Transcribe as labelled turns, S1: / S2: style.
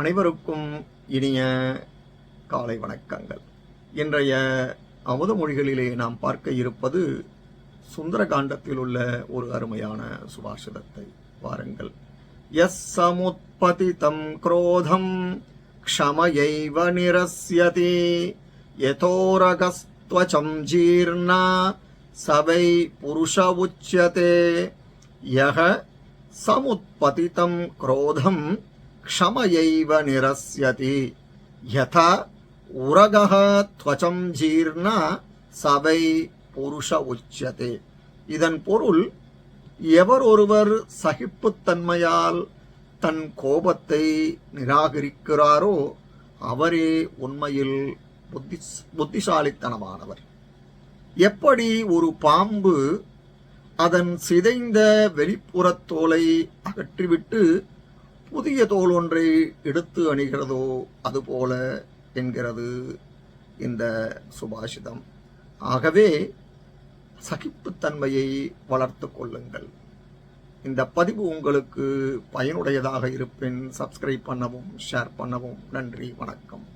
S1: அனைவருக்கும் இனிய காலை வணக்கங்கள். இன்றைய அமுத மொழிகளிலே நாம் பார்க்க இருப்பது சுந்தரகாண்டத்தில் உள்ள ஒரு அருமையான சுபாஷிதத்தை வாருங்கள். எஸ் சமுத்பதிதம் குரோதம் க்ஷமையைவ நிரஸ்யதி யதோரகஸ்த்வச்சம் ஜீர்ணா சவை புருஷ உச்சதே யக சமுத்பதிதம் குரோதம் க்ஷமயைவ நிரஸ்யதி. யதா உரகः துவச்சம் ஜீர்ணா சபை புருஷ உச்சதே இதன் பொருள் எவர் ஒருவர் சகிப்புத்தன்மையால் தன் கோபத்தை நிராகரிக்கிறாரோ அவரே உண்மையில் புத்தி புத்திசாலித்தனமானவர். எப்படி ஒரு பாம்பு அதன் சிதைந்த வெளிப்புறத் தோலை அகற்றிவிட்டு புதிய தோல் ஒன்றை எடுத்து அணிகிறதோ அதுபோல என்கிறது இந்த சுபாஷிதம். ஆகவே சகிப்புத்தன்மையை வளர்த்து கொள்ளுங்கள். இந்த பதிவு உங்களுக்கு பயனுடையதாக இருப்பின் சப்ஸ்கிரைப் பண்ணவும் ஷேர் பண்ணவும் நன்றி வணக்கம்.